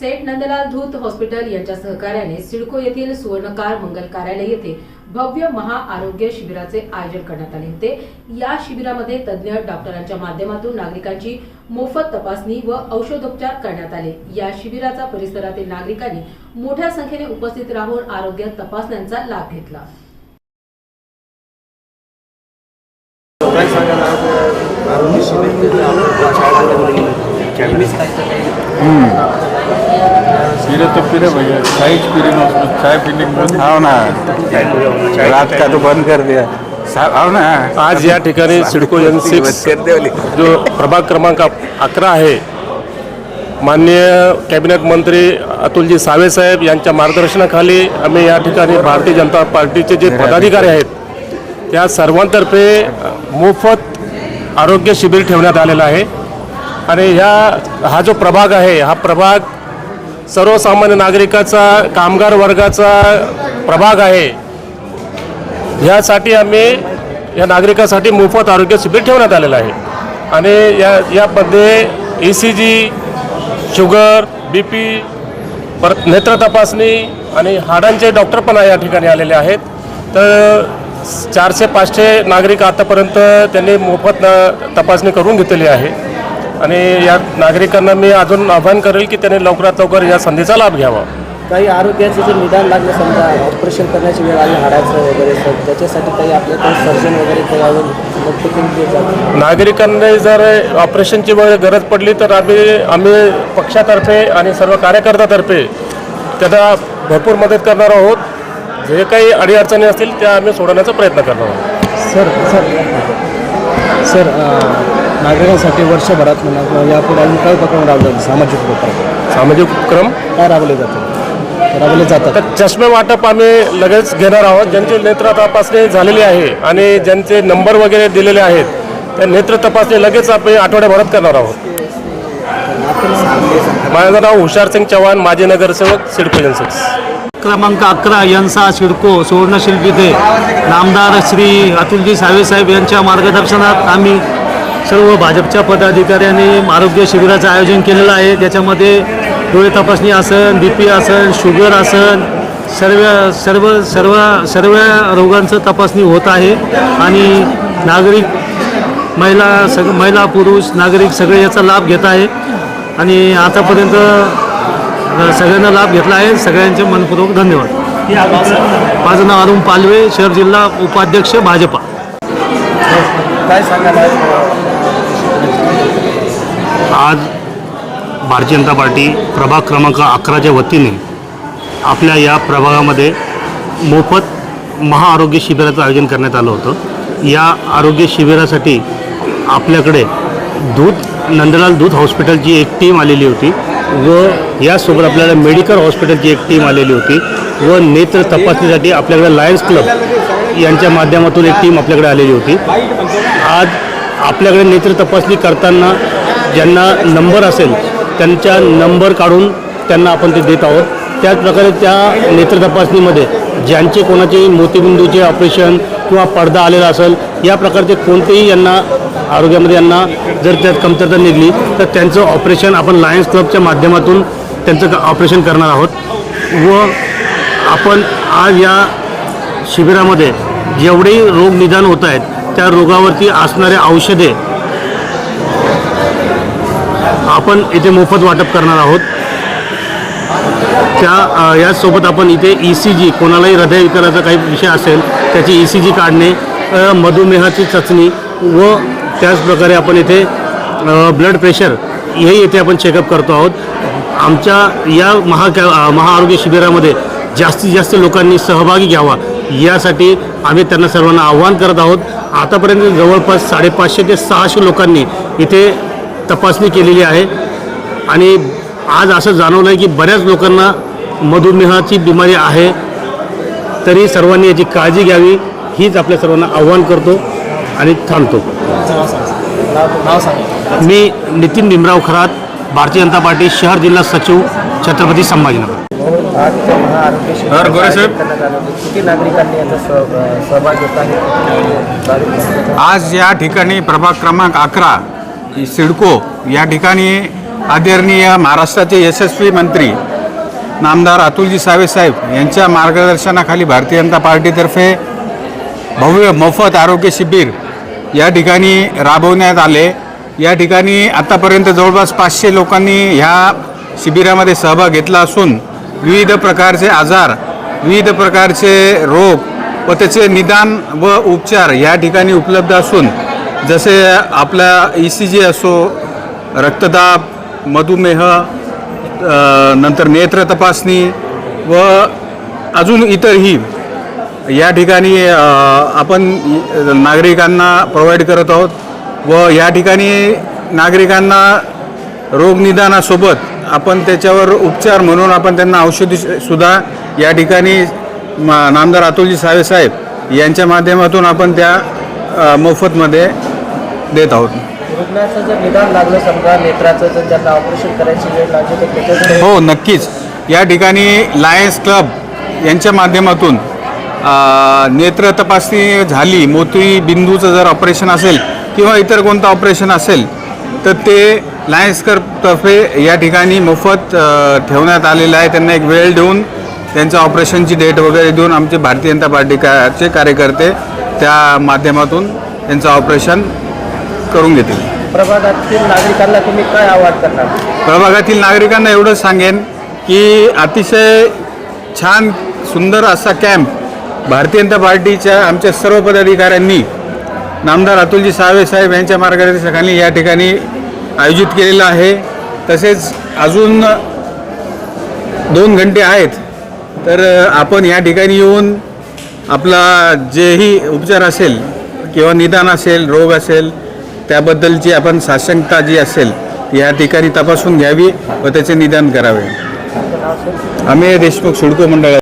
सेठ नंदलाल धूत hospital यांच्या सहकार्याने सिडको येथील सुवर्णकार मंगल कार्यालय येथे भव्य महाआरोग्य शिबिराचे आयोजन करण्यात आले होते. या शिबिरामध्ये तज्ज्ञ डॉक्टरांच्या माध्यमातून नागरिकांची मोफत तपासणी व औषधोपचार करण्यात आले. या शिबिराचा परिसरातील नागरिकांनी मोठ्या संख्येने उपस्थित राहून आरोग्य तपासण्यांचा लाभ घेतला. आरोग्य शिबिर पीरे तो पीरे भैया चाय ही ना उसमें चाय पीने के बाद। हो ना. रात का तो बंद कर दिया. हो ना. आज या ठिकाणी सिडको एन सिक्स. जो प्रभाग क्रमांक अकरा आहे माननीय कॅबिनेट मंत्री अतुलजी सावे साहेब यांच्या मार्गदर्शनाखाली आम्ही या ठिकाणी भारतीय जनता पार्टीचे जे पदाधिकारी आहेत त्या सर्वांतर्फे मोफत आरोग्य शिबिर ठेवण्यात आलेलं आहे. आणि ह्या हा जो प्रभाग आहे हा प्रभाग सर्वसामान्य नागरिकाचा कामगार वर्गाचा प्रभाग आहे. ह्यासाठी आम्ही या नागरिकासाठी मोफत आरोग्य शिबिर ठेवण्यात आलेलं आहे. आणि या यामध्ये E C G sugar B P परत नेत्र तपासणी आणि हाडांचे डॉक्टर पण या ठिकाणी आलेले आहेत. तर चारशे पाचशे नागरिक आतापर्यंत त्यांनी मोफत न- तपासणी करून घेतलेली आहे. आणि या नागरिकांना मी अजून आवाहन करेल की त्यांनी लवकरात लवकर या संधीचा लाभ घ्यावा. काही आरोग्याचे जे निदान लागलं समजा ऑपरेशन करण्याची वेळ आली हाडाचं वगैरे सर त्याच्यासाठी काही आपल्याकडे सर्जन वगैरे काही नागरिकांनी जर ऑपरेशनची वेळ गरज पडली तर आम्ही आम्ही पक्षातर्फे आणि सर्व कार्यकर्त्यातर्फे त्यांना भरपूर मदत करणार आहोत. जे काही अडीअडचणी असतील त्या आम्ही सोडवण्याचा प्रयत्न करणार आहोत. सर सर सर नागरिकांसाठी वर्षभरात म्हणा किंवा यापुढे अजून काय उपक्रम राबवले जातात सामाजिक उपक्रम. सामाजिक उपक्रम? काय राबवले जातात राबवले जातात. तर चष्मे वाटप आम्ही लगेच घेणार आहोत. ज्यांची नेत्र तपासणी झालेली आहे आणि ज्यांचे नंबर वगैरे दिलेले आहेत त्या नेत्र तपासणी लगेच आम्ही आठवड्याभरात करणार आहोत. माझं नाव हुशार सिंग चव्हाण माजी नगरसेवक सिडको एजन्सीज क्रमांक अकरा यंसा सिडको सुवर्णशिल्पी ते. नामदार श्री अतुलजी सावे साहेब यांच्या मार्गदर्शनात आम्ही सर्व भाजपच्या पदाधिकाऱ्यांनी आरोग्य शिबिराचं आयोजन केलेलं आहे. त्याच्यामध्ये डोळे तपासणी आसन बी पी शुगर आसन सर्व सर्व सर्व सर्व रोगांचं तपासणी होत आहे. आणि नागरिक महिला सग महिला पुरुष नागरिक सगळे याचा लाभ घेत आहे. आणि आतापर्यंत सगळ्यांना लाभ घेतला आहे. सगळ्यांचे मनपूर्वक धन्यवाद. माझं नाव अरुण पालवे शहर जिल्हा उपाध्यक्ष भाजपा. काय सांगायला आज? आज भारतीय जनता पार्टी प्रभाग क्रमांक अकराच्या वतीने आपल्या या प्रभागामध्ये मोफत महाआरोग्य शिबिराचं आयोजन करण्यात आलं होतं. या आरोग्य शिबिरासाठी आपल्याकडे दूध नंदलाल दूध हॉस्पिटलची एक टीम आलेली होती. व यासोबत आपल्याला मेडिकल हॉस्पिटलची एक टीम आलेली होती व नेत्र तपासणीसाठी आपल्याकडे लायन्स क्लब यांच्या माध्यमातून एक टीम आपल्याकडे आलेली होती. आज आपल्याकडे नेत्र तपासणी करताना ज्यांना नंबर असेल त्यांच्या नंबर काढून त्यांना आपण ते देत आहोत. त्याचप्रकारे त्या नेत्र तपासणीमध्ये ज्यांचे कोणाचे मोतीबिंदूचे ऑपरेशन किंवा पडदा आलेला असेल या प्रकारचे कोणतेही यांना आरोग्यामध्ये यांना जर त्यात कमतरता निघली तर त्यांचं ऑपरेशन आपण लायन्स क्लबच्या माध्यमातून त्यांचं ऑपरेशन करणार आहोत. व आपण आज या शिबिरामध्ये जेवढेही रोग निदान होत आहेत त्या रोगावरती असणारे औषधे आपण इथे मोफत वाटप करणार आहोत. त्या याचसोबत आपण इथे ई सी जी कोणालाही हृदयविकाराचा काही विषय असेल त्याची ई सी जी काढणे मधुमेहाची चाचणी व त्याचप्रकारे आपण इथे ब्लड प्रेशर हेही येथे आपण चेकअप करतो आहोत. आमच्या या महा महाआरोग्य शिबिरामध्ये जास्तीत जास्त लोकांनी सहभागी घ्यावा यासाठी आम्ही त्यांना सर्वांना आव्हान करत आहोत. आतापर्यंत जवळपास साडेपाचशे ते सहाशे लोकांनी इथे तपासणी केलेली आहे. आणि आज असं जाणवलं आहे की बऱ्याच लोकांना मधुमेहाची बिमारी आहे तरी सर्वांनी याची काळजी घ्यावी हीच आपल्या सर्वांना आव्हान करतो. आणि थांबतो. मी नितीन भीमराव खरात भारतीय जनता पार्टी शहर जिल्हा सचिव छत्रपती संभाजीनगर. आज हर गोरे साहेब. या ठिकाणी प्रभाग क्रमांक अकरा सिडको या ठिकाणी आदरणीय महाराष्ट्राचे यशस्वी मंत्री नामदार अतुलजी साहेब यांच्या मार्गदर्शनाखाली भारतीय जनता पार्टीतर्फे भव्य मोफत आरोग्य शिबिर या ठिकाणी राबवण्यात आले. या ठिकाणी आतापर्यंत जवळपास पाचशे लोकांनी ह्या शिबिरामध्ये सहभाग घेतला असून विविध प्रकारचे आजार विविध प्रकारचे रोग व त्याचे निदान व उपचार या ठिकाणी उपलब्ध असून जसे आपला ई सी जी असो रक्तदाब मधुमेह नंतर नेत्र तपासणी व अजून इतरही या ठिकाणी आपण नागरिकांना प्रोव्हाइड करत आहोत व या ठिकाणी नागरिकांना रोगनिदानासोबत आपण त्याच्यावर उपचार म्हणून आपण त्यांना औषधी सुद्धा या ठिकाणी नामदार अतुलजी सावे साहेब यांच्या माध्यमातून आपण त्या मोफतमध्ये देत आहोत. रुग्णाचं जर निदान लागलं समजा नेत्राचं जर त्यांना ऑपरेशन करायची वेळ लागली तर हो नक्कीच. या ठिकाणी लायन्स क्लब यांच्या माध्यमातून नेत्र तपासणी झाली मोती बिंदूचं जर ऑपरेशन असेल किंवा इतर कोणतं ऑपरेशन असेल तर ते लायन्स क्लबतर्फे या ठिकाणी मोफत ठेवण्यात आलेलं आहे. त्यांना एक वेळ देऊन त्यांच्या ऑपरेशनची डेट वगैरे देऊन आमचे भारतीय जनता पार्टी का चे कार्यकर्ते त्या माध्यमातून त्यांचं ऑपरेशन करून घेतील. प्रभागातील नागरिकांना तुम्ही काय आवाहन करणार? प्रभागातील नागरिकांना एवढंच सांगेन की अतिशय छान सुंदर असा कॅम्प भारतीय जनता पार्टीच्या आमच्या सर्व पदाधिकाऱ्यांनी नामदार अतुलजी सावे साहेब यांच्या मार्गदर्शकांनी या ठिकाणी आयोजित केलेलं आहे. तसेच अजून दोन घंटे आहेत. तर आपण या ठिकाणी येऊन आपला जेही उपचार असेल किंवा निदान असेल रोग असेल त्याबद्दलची आपण साशंकता जी असेल या ठिकाणी तपासून घ्यावी व त्याचे निदान करावे. आम्ही देशमुख सुडको मंडळ